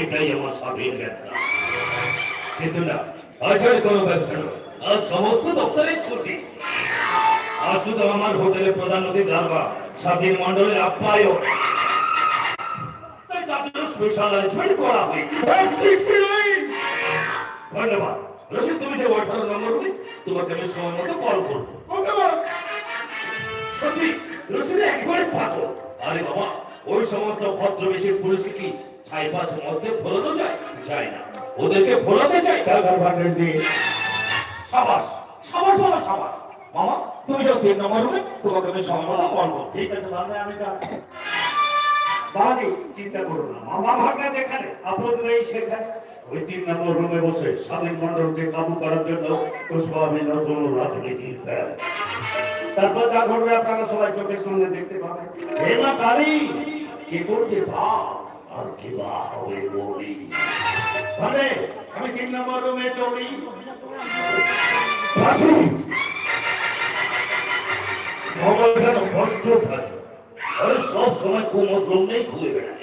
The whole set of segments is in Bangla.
এটাই আমার স্বাধীন ব্যবসা। কিন্তু না আজ কোনো ব্যবসা নয় আজ সমস্ত দপ্তরে ছুটি। আর শুধু আমার হোটেলে প্রধানমন্ত্রী দরবার স্বাধীন মন্ডলের আপ্যায়ন। স্পেশাল অ্যারেঞ্জমেন্ট করা হয়েছে। ধন্যবাদ। রশিদ, তুমি যে আঠারো নম্বর তোমাকে আমি সময় মতো কল করব। সত্যি রশিদ একবারে পাতো আরে বাবা ওই সমস্ত ভদ্রবেশী পুলিশকে কি ছাই পাশের মধ্যে ফোলানো যায়? যায় না। ওদেরকে ফোলাতে চাই। টাকার দিয়ে সাবাস সাবাস বাবা সাবাস। মামা তুমি যাও তিন নম্বর রুমে তোমাকে আমি কল করব। ঠিক আছে তাহলে আমি বাড়ি চিন্তা করো না। মামা ভাগনা যেখানে আপদ নেই সেখানে। ওই তিন নম্বর রুমে বসে স্বাধীন মন্ডলকে কাবু করার জন্য পুষ্পামী নতুন প্ল্যান তারপর যা ঘটবে আপনারা সবাই চোখের সামনে দেখতে পাবেন। হে মা কি করবে ভাব? আর কি বা হবে বলি? মানে আমি তিন নম্বর রুমে চলি। বাসু ভগবান ভদ্র ভাষা আরে সব সময় কোমর লোক নেই ঘুরে বেড়ায়।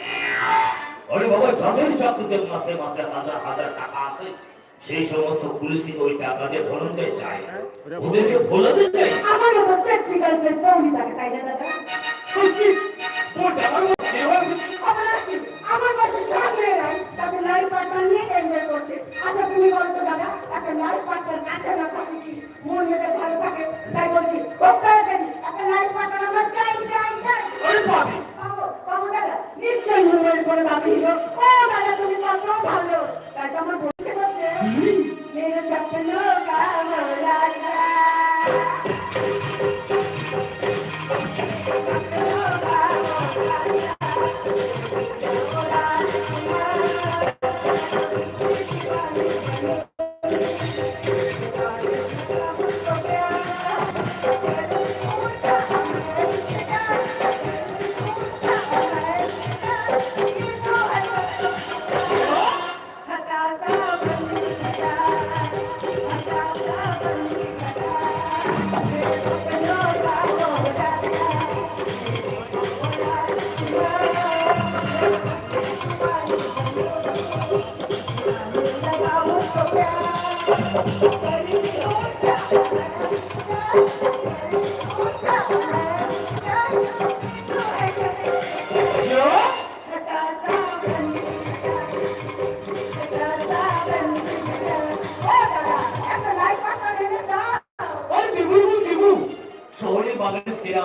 আরে বাবা যাদের চাকরিতে মাসে মাসে হাজার হাজার টাকা আছে সেই সমস্ত পুলিশ কিন্তু ওই টাকা দিয়ে ভরতে চায় ওদেরকে ভোলাতে চাই আমার সেক্সি গার্লফ্রেন্ড পৌঁলি থাকে তাই না দাদা? আমার বাসে কি? নিশ্চয়ই মনের করে দাবি হলো ও দাদা তুমি কত ভালো। তাই তো আমার বলছে করছে মেরে সপনো কা মোরাদা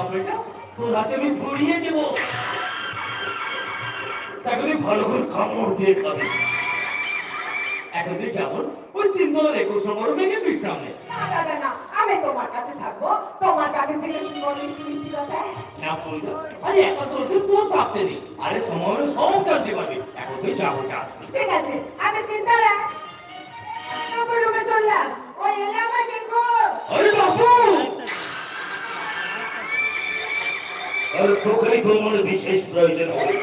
আপেলটা তোর হাতে আমি ধরিয়ে দেব। তাকে ভালো করে কামড় দিয়ে খাবি। এখন তুই যেমন ওই তিন তলার একুশ নম্বর ভেঙে বিশ্রাম নে আমি তোমার কাছে থাকব। তোমার কাছে থেকে শুনব মিষ্টি মিষ্টি কথা। না বলতো আরে এখন তোর তুই তোর থাকতে নেই। আরে সময় সব জানতে পারবি এখন তুই যাব যা। ঠিক আছে আমি তিনতলা নম্বর রুমে চললাম। ওই এলে আমার আরে আর তোকেই তো আমার বিশেষ প্রয়োজন হবে।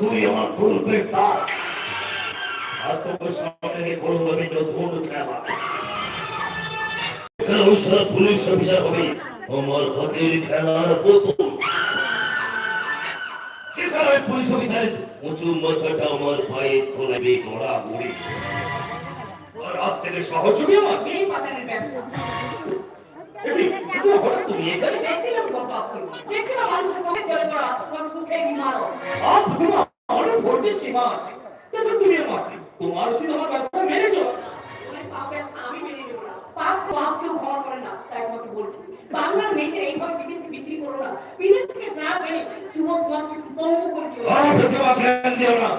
তুই আমার পূর্বের তার। আর তোকে সামনে করব আমি নতুন খেলা এখানে পুলিশ অফিসার হবে। আমার হাতের খেলার বোতল। সেখানে পুলিশ অফিসারের উঁচু মাথাটা আমার পায়ে তোলাবে ঘোড়া ঘুরে আর আজ থেকে সহযোগী আমার। তুমি এখানে? দেখলাম মানুষের চোখে জলে পড়া তোমার সুখে মারো আপ তোমার অনেক ধৈর্যের সীমা আছে কিন্তু তুমি আমার তোমার উচিত আমার ব্যবসা মেনে চলো আমি মেনে নেব না পাপ পাপ কেউ ক্ষমা করে না তাই তোমাকে বলছি বাংলার মেয়েদের এইভাবে বিদেশে বিক্রি করো না বিদেশ থেকে না পেরে যুব সমাজকে পঙ্গু করে দিও না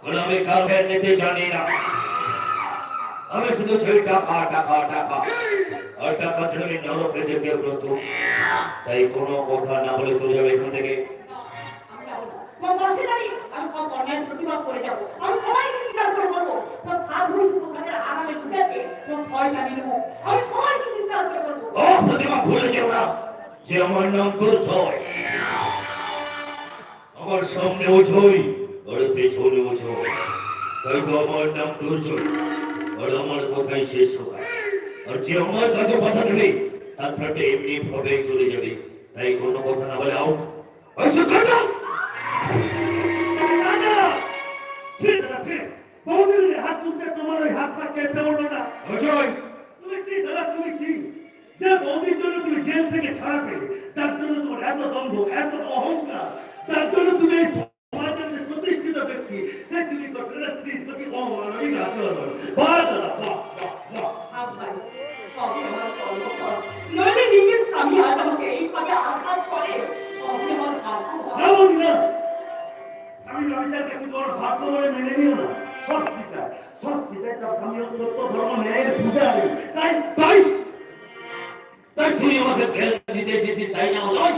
কারণ আমি কার জ্ঞান নিতে জানি না আমি শুধু চাই টাকা টাকা টাকা আর টাকা ছেড়ে আমি নরকে যেতে প্রস্তুত তাই কোনো কথা না বলে চলে যাবে এখান থেকে। যে আমার নাম দুর্জয় আমার সামনে ওঝই আর পেছনে ওঝই তাই তো আমার নাম দুর্জয় আর আমার কথাই শেষ আর যে আমার কাছে কথা দেবে তার ফ্ল্যাটে এমনি ভাবে চলে যাবে তাই কোনো কথা না বলে আউট ঠিক আছে হাত তুলতে তোমার ওই হাতটা কেঁপে উঠল না অজয় তুমি কি দাদা তুমি কি যে বৌদির জন্য তুমি জেল থেকে ছাড়া পেলে তার জন্য তোমার এত দম্ভ এত অহংকার তার জন্য তুমি অমানবিক আচরণ বাহ দাদা ভাগ্য বলি মেনে নিও না সত্যি চায় সত্যি চায় তার স্বামী সত্য ধর্ম ন্যায়ের পূজারী তাই তাই তাই তুই আমাকে জ্ঞান দিতে এসেছিস তাই না অজয়